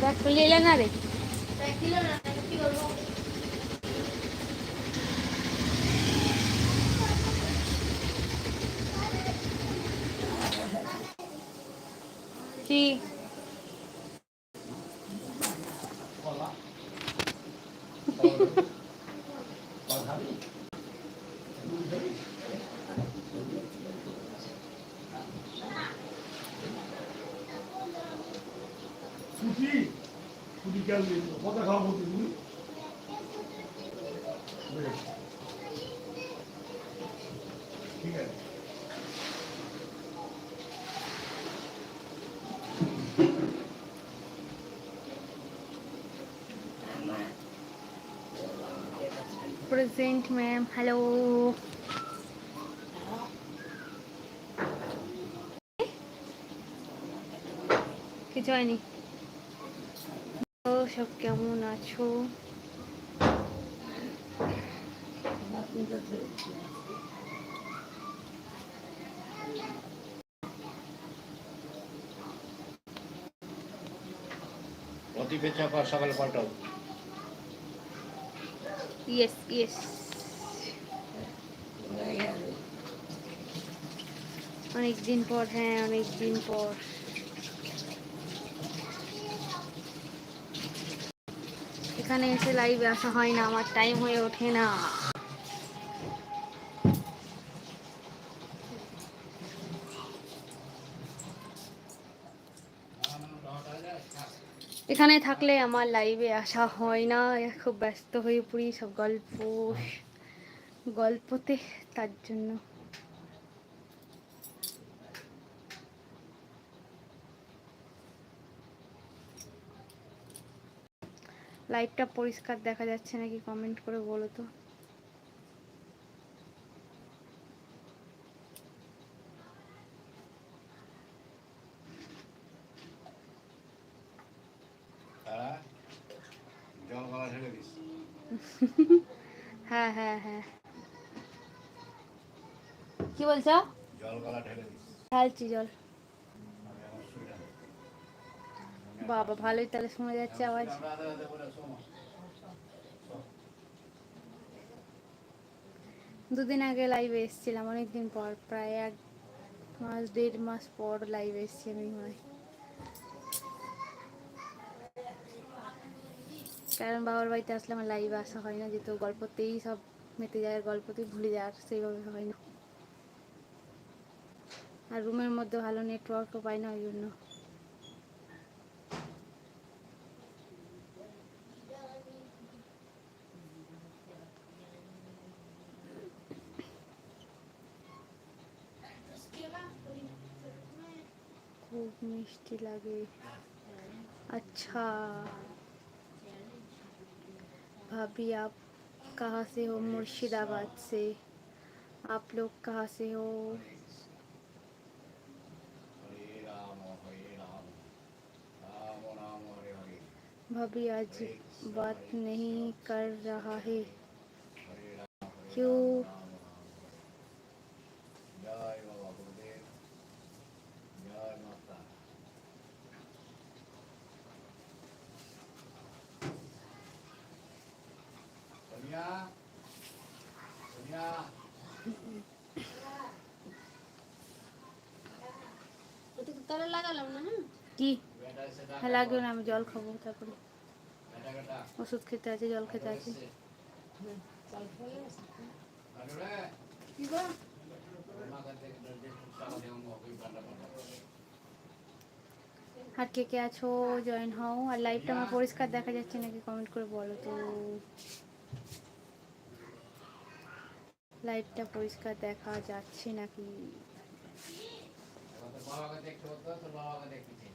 দেখ লিলে না রে। কি ফুটি ফুটি কেন দিল কথা খাওয়া বলতে তুমি বেশ। ঠিক আছে প্রেজেন্ট ম্যাম হ্যালো কিছু হয়নি সব কেমন আছো? সকালে পাল্টাও। ইয়েস ইয়েস অনেক দিন পর হ্যাঁ অনেক দিন পর। এখানে এসে লাইভে আসা হয় না, আমার টাইম হয়ে ওঠে না। এখানে থাকলে আমার লাইভে আসা হয় না। খুব ব্যস্ত হয়ে পড়ি সব গল্প, গল্পতে, তার জন্য। লাইভটা পরিষ্কার দেখা যাচ্ছে নাকি? কমেন্ট করে বলো তো তারা জল গলা ঢেলে দিস হ্যাঁ হ্যাঁ হ্যাঁ কি বলছো। বাবা, ভালোই তাহলে শোনা যাচ্ছে আওয়াজ। দুদিন আগে লাইভে এসেছিলাম, অনেকদিন পর, প্রায় এক মাস, দেড় মাস পর লাইভে এসেছি আমি হয় কারণ বাবার বাড়িতে আসলে আমার লাইভে আসা হয় না, যেহেতু গল্পতেই সব মেতে যায় গল্পতেই ভুলে যায় সেইভাবে হয় না। আর রুমের মধ্যে ভালো নেটওয়ার্কও পাই না ওই জন্য। খুব মিষ্টি লাগে। আচ্ছা। भाभी आप कहाँ से हो? मुर्शिदाबाद से। आप लोग कहाँ से हो? भाभी आज बात नहीं कर रहा है। क्यों? কি বেটা এসে ডাক হ্যাঁ লাগবে না আমি জল খাব তারপরে। ওষুধ খেতে আছে জল খেতে আছে। আরে কে কে আছো? জয়েন হও। আর লাইভটা আমার পরিষ্কার দেখা যাচ্ছে নাকি? কমেন্ট করে বলো তো। লাইভটা পরিষ্কার দেখা যাচ্ছে নাকি? বাবাকে দেখতে হতো তোর বাবাকে দেখতেছি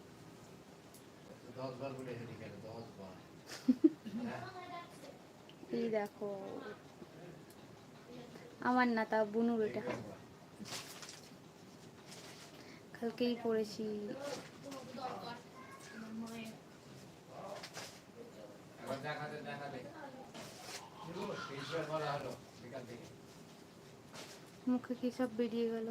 দশ বার বলে ঠিক আছে দশ বার। এই দেখো। আমার না তা বুনুর এটা কালকেই পড়েছি। দেখাতে দেখাতে। মুখে কি সব বেরিয়ে গেল?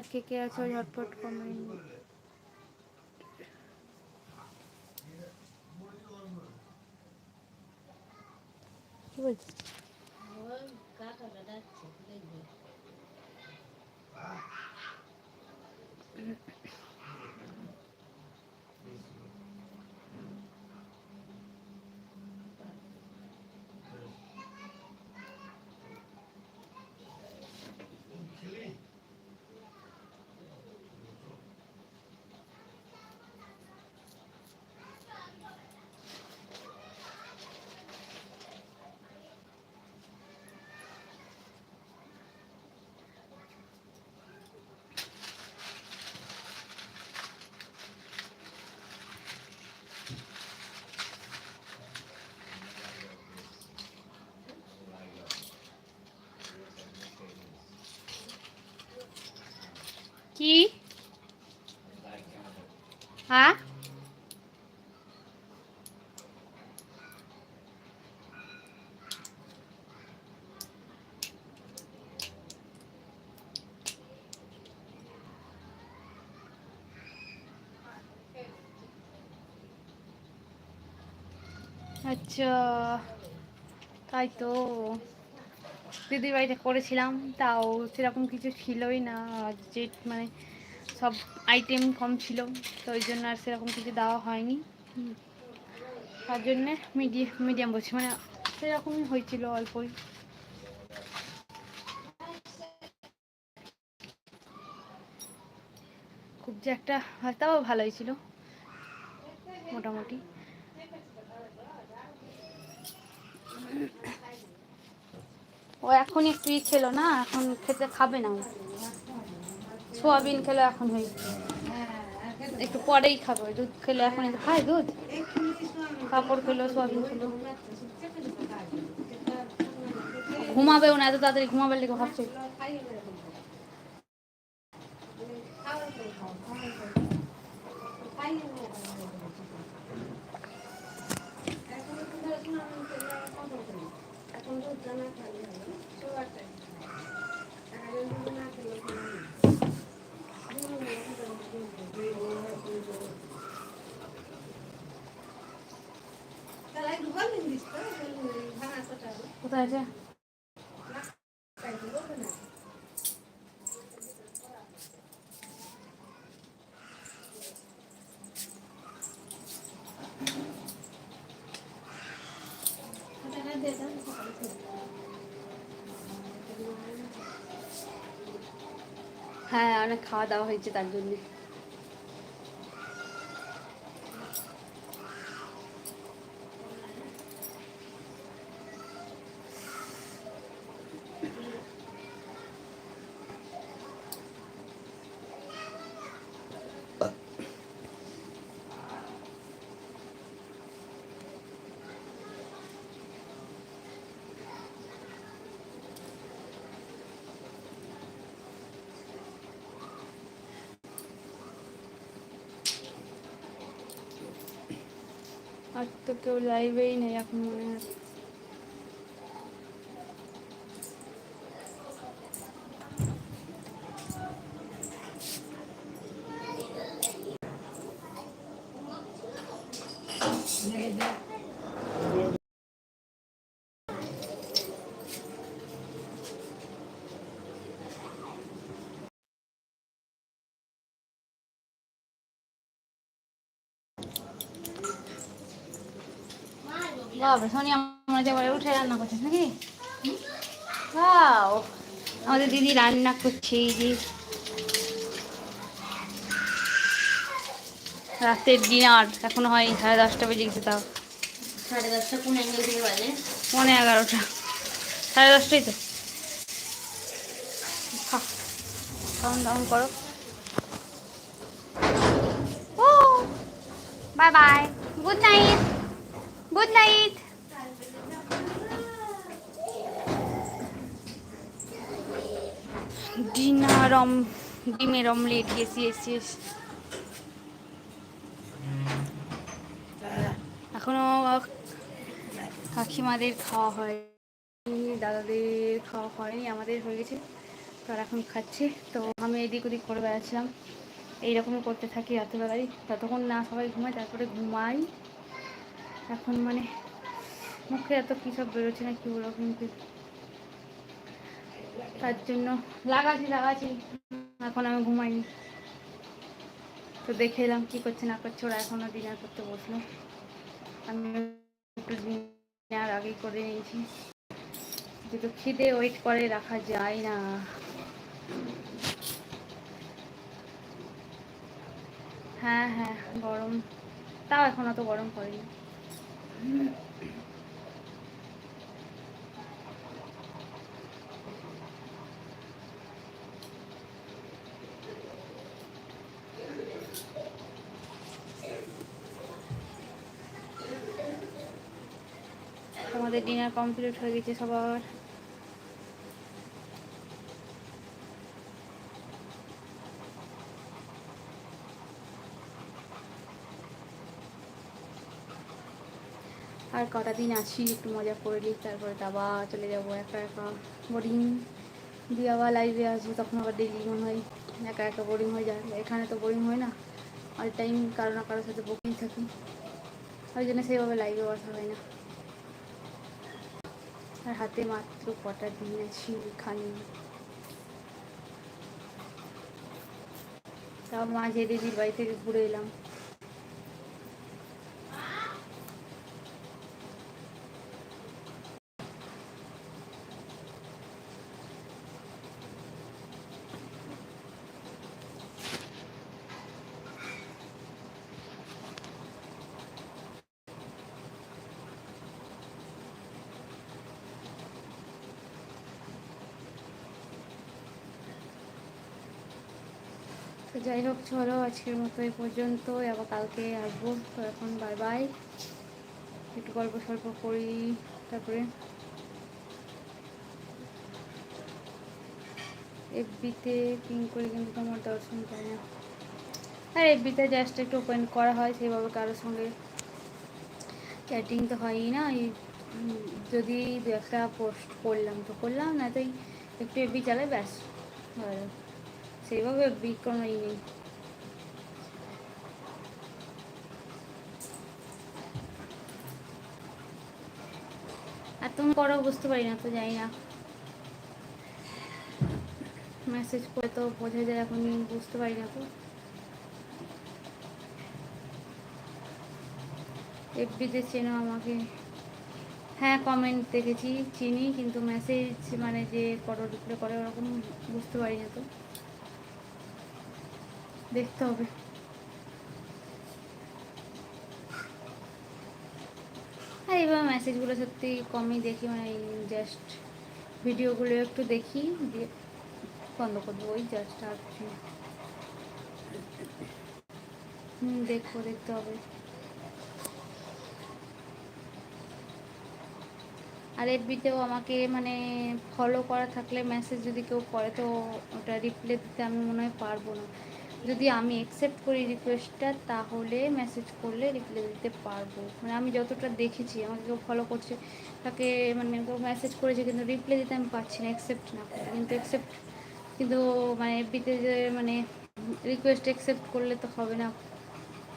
আর কে কে আছো? ঝটপট কমেন্ট কি বলছিস? কি হ্যাঁ আচ্ছা তাই তো দিদির বাড়িতে করেছিলাম, তাও সেরকম কিছু ছিলই না যে মানে সব আইটেম কম ছিল, তো ওই জন্য আর সেরকম কিছু দেওয়া হয়নি। তার জন্যে মিডিয়াম মিডিয়াম বলছি মানে সেরকমই হয়েছিল অল্পই। খুব যে একটা তাও ভালোই ছিল, মোটামুটি। ও এখন একটু ই খেলো না, এখন খেতে খাবে না। সোয়াবিন খেলো, এখন হয়ে একটু পরেই খাব দুধ খেলো, এখন খায় দুধ। কাপড় খেলো, সোয়াবিন খেলো। ঘুমাবেও না, এত তাড়াতাড়ি ঘুমাবার লেগে ভাবছে। কোথায় হ্যাঁ অনেক খাওয়া দাওয়া হয়েছে তার জন্য আর তো কেউ লাইভেই নেই এখন মনে হয় বাবা সোনিয়া মনে উঠে রান্না করছিস নাকি? বাও আমাদের দিদি রান্না করছে এই যে। রাতের ডিনার এখনও হয়নি সাড়ে দশটা বেজে গেছে তাও। সাড়ে দশটা পনেরো থেকে বাজে। এগারোটা। সাড়ে দশটাই তো। খাওয়ান দাওয়ান করো। ও bye bye good night good night dinner অম ডিমের অমলেট ইয়েস ইয়েস ইয়েস এখনও কাকিমাদের খাওয়া হয় দাদাদের খাওয়া হয়নি, আমাদের হয়ে গেছে। তো আর এখন খাচ্ছে। তো আমি এদিক ওদিক করে বেড়াচ্ছিলাম। এইরকমই করতে থাকি রাত্রেবেলায়। ততক্ষণ না সবাই ঘুমায়, তারপরে ঘুমাই। এখন মানে মুখে এত কী সব বেরোচ্ছে না কি বলব কিন্তু তার জন্য লাগাচ্ছি লাগাচ্ছি। এখন আমি ঘুমাইনি। তো দেখে এলাম কী করছে, না করছে। ওরা এখনও ডিনার করতে বসল। আমি একটু ডিনার আগেই করে নিয়েছি। যেহেতু খিদে ওয়েট করে, রাখা যায় না। হ্যাঁ হ্যাঁ গরম। তাও এখন অত গরম পড়েনি। আমাদের ডিনার কমপ্লিট হয়ে গেছে সবার। আর কটা দিন আছি, একটু মজা করে নিই, তারপরে দাবা চলে যাব, একা একা বোরিং দিয়ে আবার লাইভে আসব, তখন আবার ডেলি মনে হয় একা একা বোরিং হয়ে যায়। এখানে তো বোরিং হয় না অল টাইম কারও না কারোর সাথে বকেই থাকি। ওই জন্য সেইভাবে লাইভে বসা হয় না। আর হাতে মাত্র কটা দিন আছি এখানে। তাও মাঝে দিদির বাড়ি থেকে ঘুরে এলাম। যাই হোক চলো আজকের মতো এই পর্যন্ত আবার কালকে আসব। তো এখন বাই বাই একটু গল্প সল্প করি, তারপরে এফবিতে পিং করে, কিন্তু তোমার দর্শন পায় না। আর এফবিতে জাস্ট একটু ওপেন করা হয়, সেইভাবে কারোর সঙ্গে চ্যাটিং তো হয়ই না। এই, যদি দু একটা পোস্ট করলাম, তো করলাম, না তো একটু এফবি চালাই, ব্যাস। হয়ে। সেইভাবে এফবি কোনো ই নেই আর তুমি করো বুঝতে পারি না তো জানি না মেসেজ করে তো বোঝা যায় এখন বুঝতে পারি না তো এফবিতে চেনো আমাকে হ্যাঁ কমেন্ট দেখেছি চিনি কিন্তু মেসেজ মানে যে করো রিপ্লাই করে ওরকম বুঝতে পারি না তো দেখতে হবে। আর এবার মেসেজগুলো সত্যি কমই দেখি মানে জাস্ট ভিডিওগুলো একটু দেখি, দিয়ে বন্ধ করে দেবো, ওই জাস্ট আর কিছু দেখব, দেখতে হবে। আর এফবিতেও আমাকে মানে ফলো করা থাকলে মেসেজ যদি কেউ করে, তো ওটা রিপ্লাই দিতে আমি মনে হয় পারব না। যদি আমি অ্যাকসেপ্ট করি রিকোয়েস্টটা তাহলে মেসেজ করলে রিপ্লাই দিতে পারব। মানে আমি যতটা দেখেছি, আমাকে কেউ ফলো করছে, তাকে মানে কেউ মেসেজ করেছে, কিন্তু রিপ্লাই দিতে আমি পারছি না অ্যাকসেপ্ট না করে। কিন্তু অ্যাকসেপ্ট কিন্তু মানে এফবিতে যে মানে রিকোয়েস্ট অ্যাকসেপ্ট করলে তো হবে না,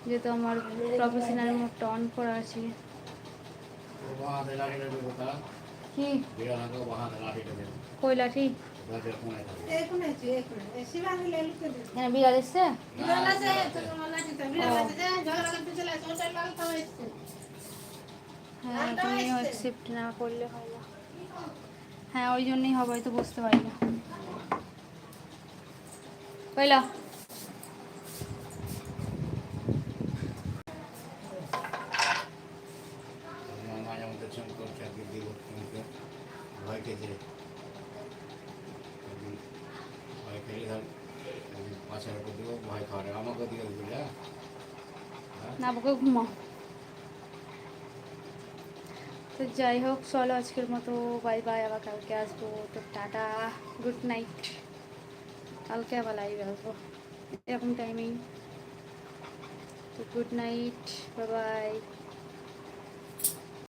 যেহেতু আমার প্রফেশনাল মোডটা অন করা আছে। কি কই বিড়াল এসছে? হ্যাঁ তুমিও অ্যাকসেপ্ট না করলে হয় না। হ্যাঁ ওই জন্যই হবে হয়তো বুঝতে পারি না। দিব ভয় খেয়েছে দিব আমাকে দিয়ে দিবি না বকে ঘুমাও তো যাই হোক চলো আজকের মতো বাই বাই আবার কালকে আসব তো টাটা গুড নাইট কালকে আবার লাইভে আসব এরকম টাইমেই তো গুড নাইট বাই বাই